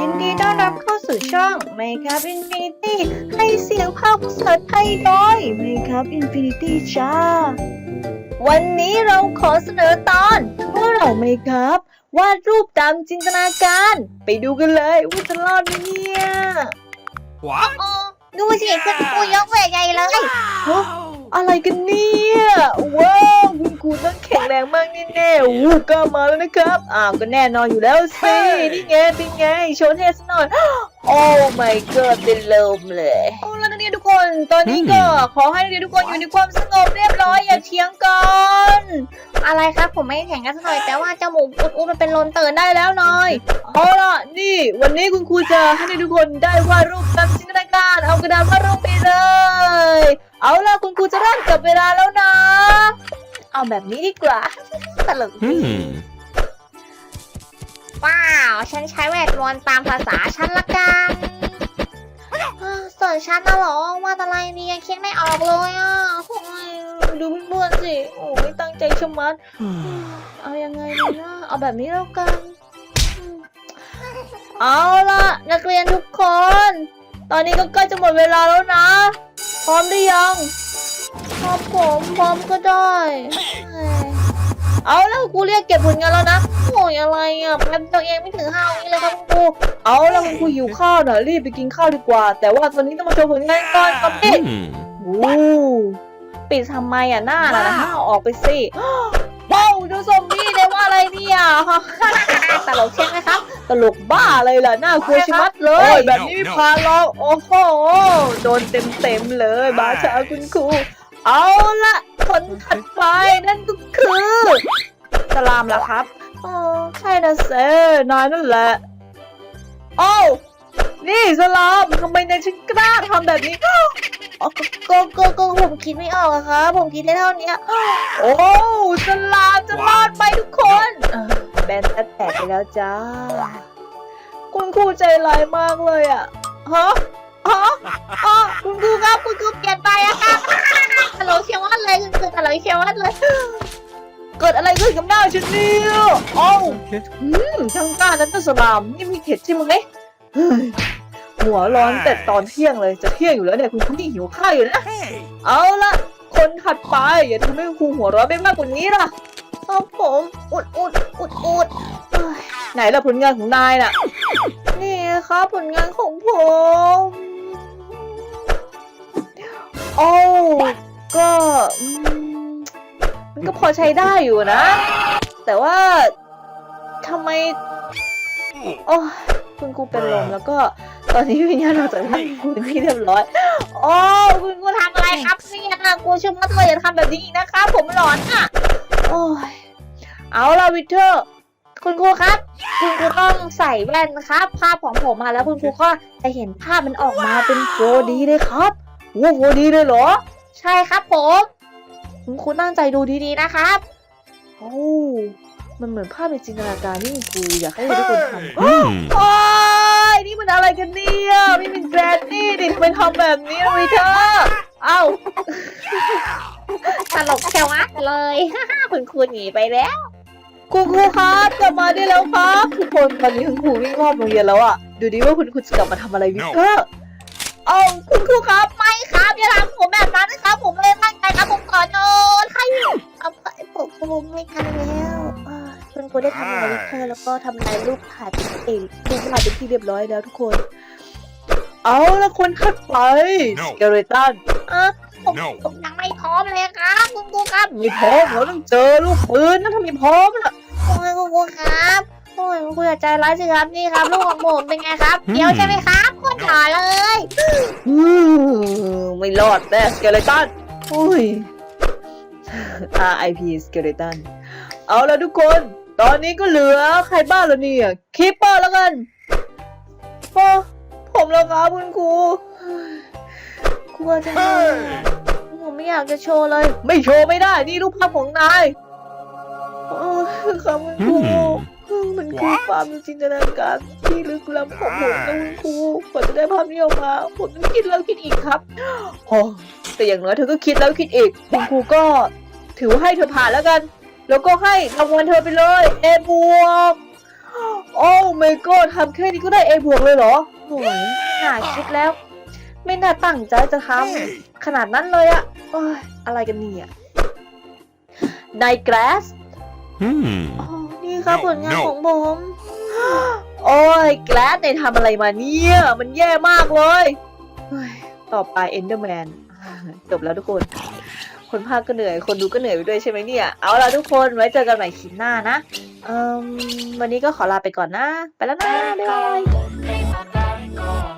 ยินดีต้อนรับเข้าสู่ช่อง Makeup Infinity ให้เสียงภาคภาษาไทยโดย Makeup Infinity จ้า วันนี้เราขอเสนอตอนพวกเรา Makeup วาดรูปตามจินตนาการ ไปดูกันเลยว่าจะรอดไหมเนี่ย What? ดูสิคุณครูยกเวทใหญ่เลย อะไรกันเนี่ย ว้ รงมากแน่ๆวูก็มาแล้วนะครับอ้าวก็แน่นอนอยู่แล้วสินี่ไงเป็นไงโชว์เทสหน่อยโอ้ my god เป็นลมเลยเอาแล้วนักเรียนทุกคนตอนนี้ก็ขอให้นักเรียนทุกคนอยู่ในความสงบเรียบร้อยอย่าเถียงกันอะไรครับผมไม่ได้แข่งกันสักหน่อยแต่ว่าเจ้าหมูอุดอุดมันเป็นลมตื่นได้ได้แล้วหน่อยเอาล่ะนี่วันนี้คุณครูจะให้นักเรียนทุกคนได้วาดรูปตามจินตนาการเอากระดาษวาดรูปไปเลย เอาล่ะคุณครูจะเริ่มจับเวลาแล้วนะ เอาแบบนี้ดีกว่า ตลกดี Hmm. ว้าว ฉันใช้เวทมนต์ตามภาษาฉันละกันอ่าส่วนฉันน่ะเหรอวาดอะไรดียังคิดไม่ออกเลยอะโอ้ยดูเพื่อนๆสิ โอ้ไม่ตั้งใจชะมัด เอายังไงดีนะเอาแบบนี้แล้วกันอืมเอาล่ะ นักเรียนทุกคน ตอนนี้ก็ใกล้จะหมดเวลาแล้วนะ พร้อมหรือยัง ครับผมพร้อมก็ได้เอ้ยเอาแล้วครูเรียกเก็บผลงานแล้วนะโอ้ยอะไรอะแป๊บเดียวเองไม่ถึงห้าวิเลยครับคุณครูเอาแล้วคุณครูหิวข้าวน่ะรีบไปกินข้าวดีกว่า แต่ว่าตอนนี้ต้องมาโชว์ผลงานก่อนก่อนดิ Hmm. โอ้ปิดทำไมอะหน้าน่ะนะเอาออกไปสิว้าวดูซอมบี้เลยว่าอะไรเนี่ยตลกใช่ไหมครับ ตลกบ้าเลยล่ะน่ากลัวชะมัดเลย แบบนี้ไม่ผ่านหรอกโอ้โหโดนเต็มเต็มๆเลยบาชาคุณครู เอาละคนถัดไปนั่นก็คือสลามแล้วครับอ๋อใช่นะเซนายนั่นแหละโอ้าวนี่สลามทำไมนายฉันกล้าทำแบบนี้อ๋อก็ก็ก็ผมคิดไม่ออกอะครับผมคิดได้เท่านี้โอ้สลามจะรอดไปทุกคนเออแบนแตกไปแล้วจ้าคุณครูใจร้ายมากเลยอะฮะ ฮะฮะคุณครูครับคุณครูเปลี่ยนไปอะครับตลกเชียววัดเลยคุณครูตลกเชียววัดเลย เกิดอะไรขึ้นกับหน้าฉันเนี่ยโอ้าวอืมช่างกล้านั้นก็สลามนี่มีเข็ดใช่ไหมเฮ้ยหัวร้อนแต่ตอนเที่ยงเลยจะเที่ยงอยู่แล้วเนี่ยคุณครูนี่หิวข้าวอยู่นะ Hey. เอาละคนถัดไปอย่าทำให้คุณครูหัวร้อนไปมากกว่านี้ล่ะครับผมอุดอุดอุดอุดเอ้ยไหนล่ะผลงานของนายน่ะ นี่ครับผลงานของผม ก็พอใช้ได้อยู่นะ แต่ว่าทำไม โอ้คุณครูเป็นลมแล้วก็ตอนนี้วิญญาณออกจากร่างคุณที่เรียบร้อย โอ้คุณครูทำอะไรครับเนี่ยกลัวชะมัดเลยอย่าทำแบบนี้อีกนะคะผมหลอนอะ โอ้ยเอาละวิเทอร์คุณครูครับ คุณครูต้องใส่แว่นนะครับ ภาพของผมมาแล้วคุณครูก็จะเห็นภาพมันออกมาเป็นโฟดีเลยครับโอ้โหดีเลยเหรอ ใช่ครับผม คุณครูตั้งใจดูดีๆนะครับ โอ้มันเหมือนภาพในจินตนาการที่คุณครูอยากให้ทุกคนทำ Hmm. โอ้ยนี่มันอะไรกันเนี่ยไม่เป็นแกรนนี่ดิทำไมทำแบบนี้วิเทอร์เอ้าตลกเชียววัดเลยคุณครูหนีไปแล้วคุณครูครับกลับมาได้แล้วครับทุกคนตอนนี้คุณครูวิ่งรอบโรงเรียนแล้วอะดูดิว่าคุณครูจะกลับมาทำอะไรวิเทอร์เอ้าคุณครูครับไม่ครับอย่าทำผมแบบนั้นนะครับผม คุณครูได้ทำงานวิเทอร์แล้วก็ทำลายรูปถ่ายเป็นเองรูปถ่ายเป็นที่เรียบร้อยแล้วทุกคน เอาละคนถัดไป No สเกเลตันเออผม No ผมยังไม่พร้อมเลยครับคุณครูครับไม่พร้อมเราต้องเจอลูกปืนนะถ้าไม่พร้อมล่ะโอ้ยคุณครูครับโอ้ยคุณครูอย่าใจร้ายสิครับนี่ครับลูกของผมเป็นไงครับเดี๋ยวใช่ไหมครับโคตรหล่อเลยอืมไม่รอดแน่สเกเลตันอุ้ย RIP สเกเลตันเอาละทุกคน ตอนนี้ก็เหลือใครบ้างแล้วเนี่ยคิปเปอร์แล้วกันพอผมแล้วครับคุณครูกลัวจังเลยอะผมไม่อยากจะโชว์เลย ไม่โชว์ไม่ได้ นี่รูปภาพของนายโอ้ยครับคุณครู Hmm. มันคือความจินตนาการที่ลึกล้ำของผมนะคุณครูกว่าจะได้ภาพนี้ออกมา ผมต้องคิดแล้วคิดอีกครับโอ้แต่อย่างน้อยเธอก็คิดแล้วคิดอีก คุณครูก็ถือว่าให้เธอผ่านแล้วกัน แล้วก็ให้รางวัลเธอไปเลยเอบวก โอ้ไม่ก็ทำแค่นี้ก็ได้ A บวกเลยเหรอโอ้ยน่าคิดแล้ว ไม่น่าตั้งใจจะทำขนาดนั้นเลยอะโอ้ยอะไรกันเนี่ยไดกราส Hmm. อ๋อนี่ครับ No, ผลงาน no ของผม โอ้ย แกลสในทำอะไรมาเนี่ย มันแย่มากเลยเฮ้ยต่อไปเอนเดอร์แมน จบแล้วทุกคน คนภาคก็เหนื่อย คนดูก็เหนื่อยไปด้วยใช่ไหมเนี่ย เอาล่ะทุกคนไว้เจอกันใหม่คลิปหน้านะเอ่มวันนี้ก็ขอลาไปก่อนนะ ไปแล้วนะ บ๊ายบาย